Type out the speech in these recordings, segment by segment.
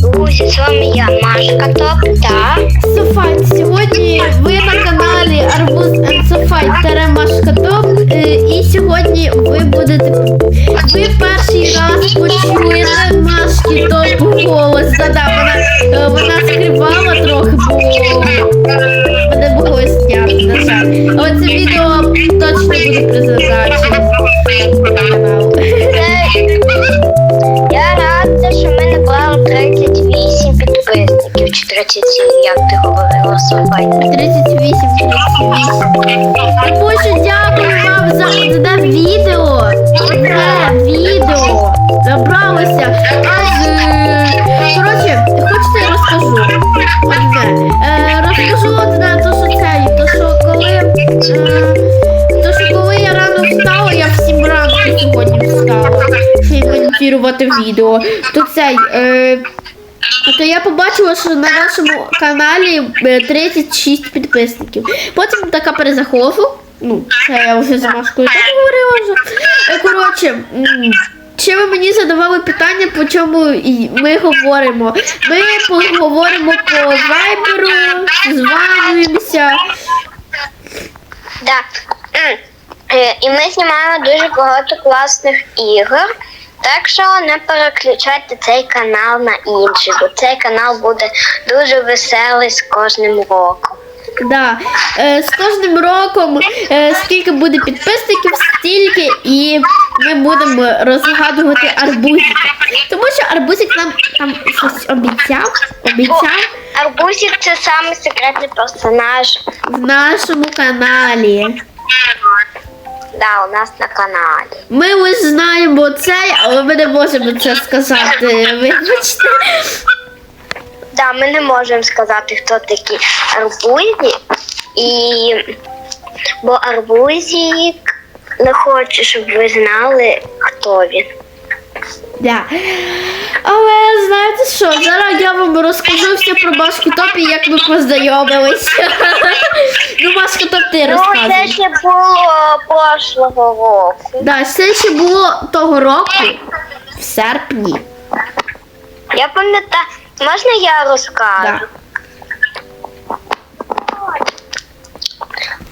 Друзі, з вами я, Машка Топ та Софайт, сьогодні ви на каналі Арбуз Софайт Теремашка Топ. Е, І сьогодні ви будете. Ви перший раз почуєте Машки Топ голос. Да-да, вона, е, вона скривала трохи, бо То цей. Е, то я побачила, що на нашому каналі е, 36 підписників. Потім така перезахову. Ну, це я вже з Машкою так говорила вже. Е, Коротше, ще ви мені задавали питання, по чому ми говоримо. Ми поговоримо по вайберу, званюємося. Да. Е, І ми знімаємо дуже багато класних ігор. Так що не переключайте цей канал на інший, бо цей канал буде дуже веселий з кожним роком. Да. Е, з кожним роком, е, скільки буде підписників, стільки і ми будемо розгадувати арбузика. Тому що арбузик нам там щось обіцяв, обіцяв Арбузик це самий секретний персонаж. в нашому каналі. Да, у нас на каналі. Ми ось знаємо цей, але ми не можемо це сказати. Вибачте. Да, ми не можемо сказати, хто такі арбузі. І бо арбузі не хоче, щоб ви знали, хто він. Да. Але знаєте що, зараз я вам розкажу все про Машку Топ і як ми познайомилися. Ну, Машка Топ, ти Ну, це ще було прошлого року. Да, це ще було того року, в серпні. Я пам'ятаю, можна я розкажу? Да.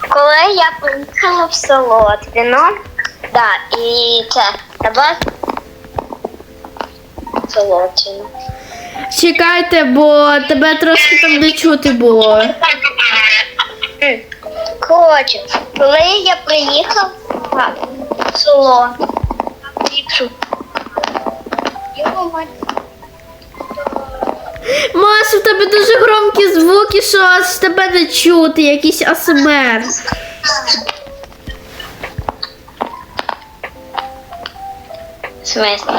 Коли я приїхала в село Твіно, да, і це на Твіно. Чекайте, бо тебе трошки там не чути було. Коротше, коли я приїхав в село. Маш, у тебе дуже громкі звуки, що аж тебе не чути, якийсь АСМР. Смисл.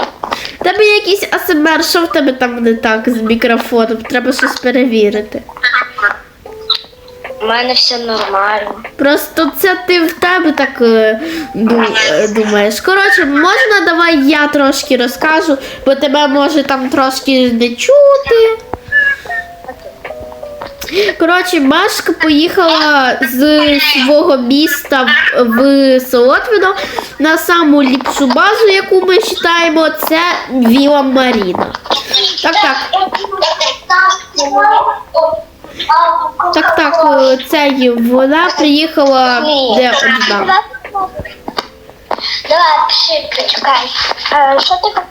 Тебе якийсь АСМР, що в тебе там не так з мікрофоном? Треба щось перевірити. У мене все нормально. Просто це ти в тебе так е, ду- е, думаєш. Коротше, можна давай я трошки розкажу, бо тебе може там трошки не чути. Коротше, Машка поїхала з свого міста в- Солотвино на саму ліпшу базу, яку ми вважаємо, це Віла Маріна. Так, так. Так, так, е, цей вона приїхала де одна. Давай, пиши, почекай. Е, Що ти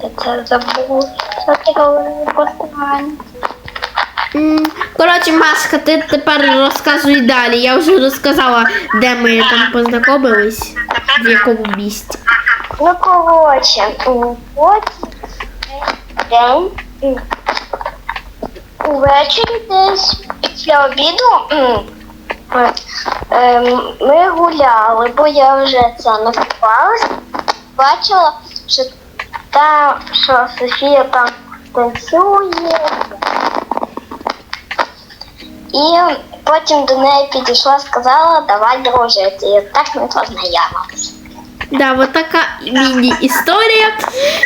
це забув. Що ти говорив? Коротше, Машка, ти тепер розказуй далі. Я вже розказала, де ми там познайомились, в якому місті. Ну, коротше, потім день увечері десь після обіду ем, ми гуляли, бо я вже це накупалась, бачила, що та, що Софія там танцює. І потім до неї підійшла, сказала, давай дружити. І так ми познайомилися. Да, вот така міні-історія.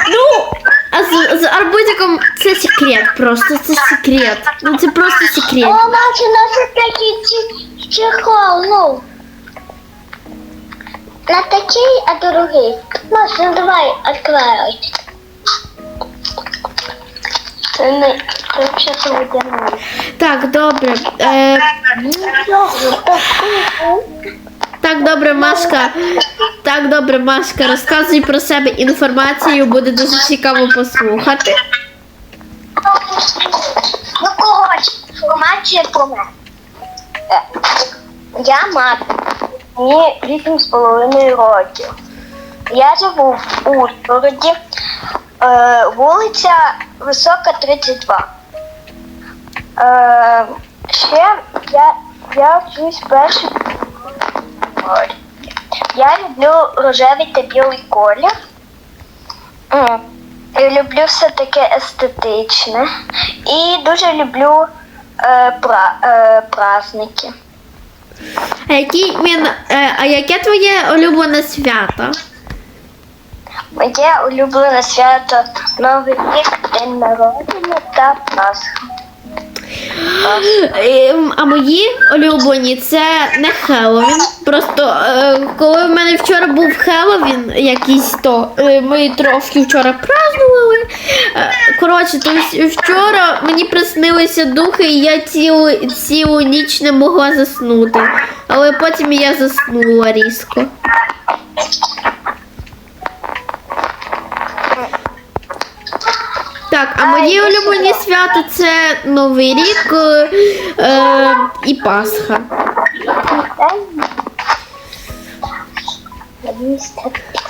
Ну, а з, з арбузиком це секрет просто, це секрет. Ну це просто секрет. О, Мася, у нас такий ці- чехол, ну. на такий, а другий. Маша, ну давай, відкривай. Так, добре. Е, так, добре, Машка. Так, добре, Машка, розказуй про себе інформацію, буде дуже цікаво послухати. Ну, коротше, інформація про мене. Е, Я мати. Мені вісім з половиною років. Я живу в Ужгороді, е, вулиця Висока 32. Е, ще я, я вчусь перший. Я люблю рожевий та білий колір. Я люблю все таке естетичне. І дуже люблю е, пра, е, праздники. А, він, е, а яке твоє улюблене свято? Моє улюблене свято Новий рік, День народження та Пасха. Ем, А мої улюблені це не Хеллоуін. Просто е, коли в мене вчора був Хеллоуін якийсь, то е, ми трошки вчора празднували. Е, коротше, то вчора мені приснилися духи, і я цілу, цілу ніч не могла заснути. Але потім я заснула різко. Так, а мої улюблені свята це Новий рік е, і Пасха.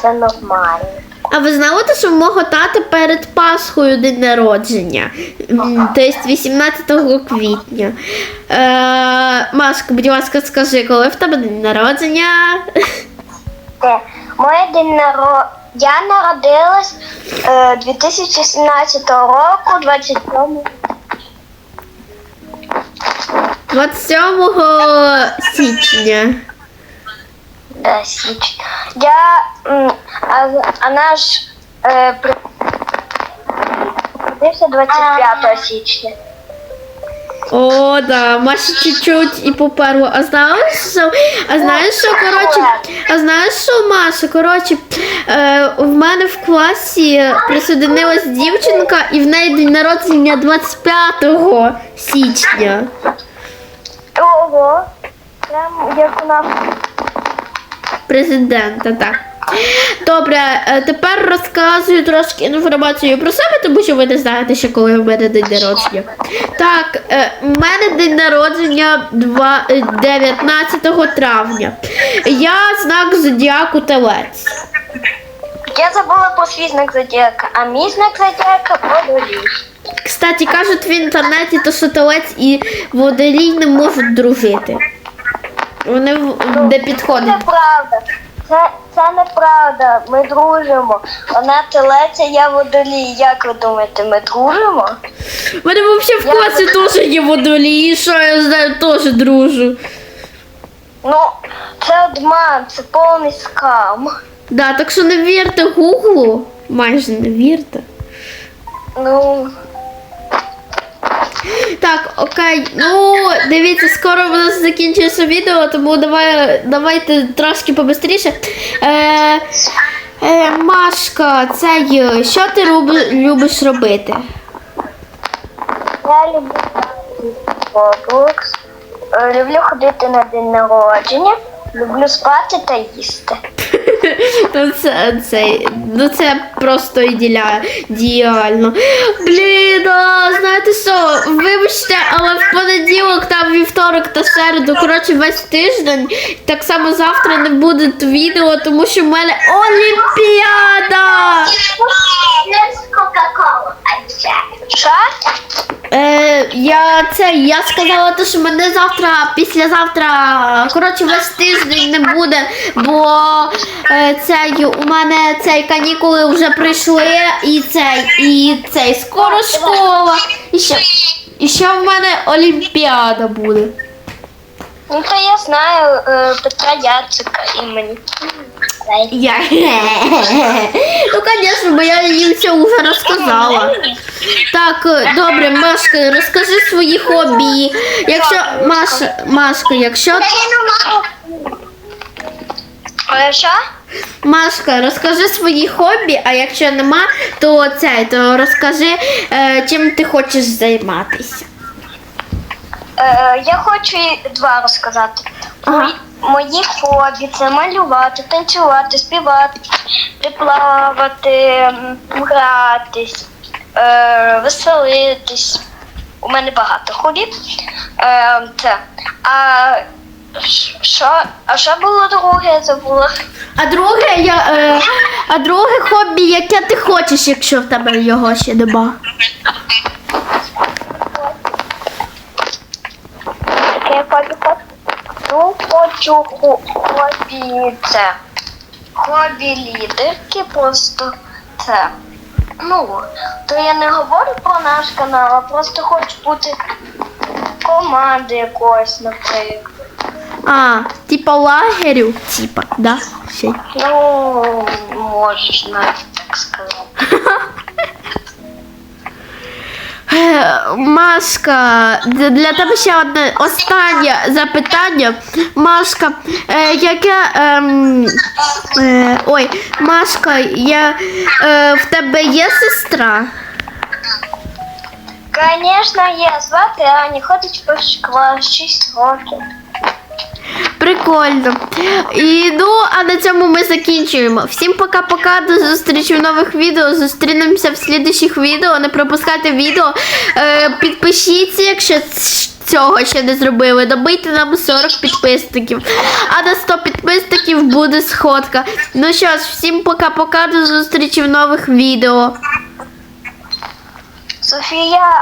Це нормально. А ви знали, що в мого тата перед Пасхою день народження? Тобто 18 квітня. Е, Машка, будь ласка, скажи, коли в тебе день народження? Моє день наро... Я народилась е, 2017 року, 27 27 січня. да, січня. Я, м, а, а наш е, при- народився 25 січня. О, да, Маша чуть-чуть і поперла. А знаєш, що, а знаєш, що, коротше, а знаєш, що, Маша, коротше, е, в мене в класі присоединилась дівчинка, і в неї день народження 25 січня. Ого, прям як у нас. Президента, так. Добре, е, тепер розказую трошки інформацію про себе, тому що ви не знаєте ще, коли в мене день народження. Так, е, в мене день народження два- е, 19 травня. Я знак зодіаку телець. Я забула про свій знак зодіака, а мій знак зодіака водолій. Кстати, кажуть в інтернеті, то що телець і водолій не можуть дружити. Вони не Це підходять. неправда. Це, це неправда. Ми дружимо. Вона телеця, я водолій. Як ви думаєте, ми дружимо? У мене взагалі в класі теж є водолій, що я знаю, теж дружу. Ну, це обман, це повний скам. Да, так що не вірте Гуглу. Майже не вірте. Ну, Так, окей. Ну, дивіться, скоро в нас закінчується відео, тому давай, давайте трошки побистріше. Е, е, Машка, це що ти любиш робити? я люблю Roblox. Е, Люблю ходити на день народження. Люблю спати та їсти. Ну це, це, ну це просто ідеально. Блін, а, знаєте що, вибачте, але в понеділок, там вівторок та середу, коротше, весь тиждень, так само завтра не буде відео, тому що в мене Олімпіада! Що? Е, я це, я сказала, те, що мене завтра, післязавтра, коротше, весь тиждень не буде, бо е, цей, у мене цей канікули вже прийшли, і цей, і цей, скоро школа, і ще, і ще в мене Олімпіада буде. Ну, то я знаю е, Петра Яцика імені. Я. Ну, звісно, бо я їм все вже розказала. Так, е, добре, Машка, розкажи свої хобі. Якщо Маша, Машка, якщо Що? Машка, розкажи свої хобі, а якщо нема, то це, то розкажи, е, чим ти хочеш займатися. Е, я хочу і два розказати. Ага. Мої, мої хобі це малювати, танцювати, співати, плавати, м, гратись, е, веселитись. У мене багато хобі. Е, це. А що, а що було друге, я забула. А друге, я, е, а друге хобі, яке ти хочеш, якщо в тебе його ще нема. Таке хобі. Ну, хочу хо- хобі це. Хобі лідерки просто це. Ну, то я не говорю про наш канал, а просто хочу бути команди якоїсь, наприклад. А, типа лагерю, типа, да? Ну, можеш навіть так сказати. Е, Машка, для тебе ще одне останнє запитання. Машка, е, яке. е, е, ой, Машка, я, е, в тебе є сестра? Звісно, є звати Аня, ходить перший клас 6 років. Прикольно. І ну, а на цьому ми закінчуємо. Всім пока-пока, до зустрічі в нових відео. Зустрінемося в слідучих відео. Не пропускайте відео. Е, підпишіться, якщо цього ще не зробили. Добийте нам 40 підписників. А на 100 підписників буде сходка. Ну що ж, всім пока-пока, до зустрічі в нових відео. Софія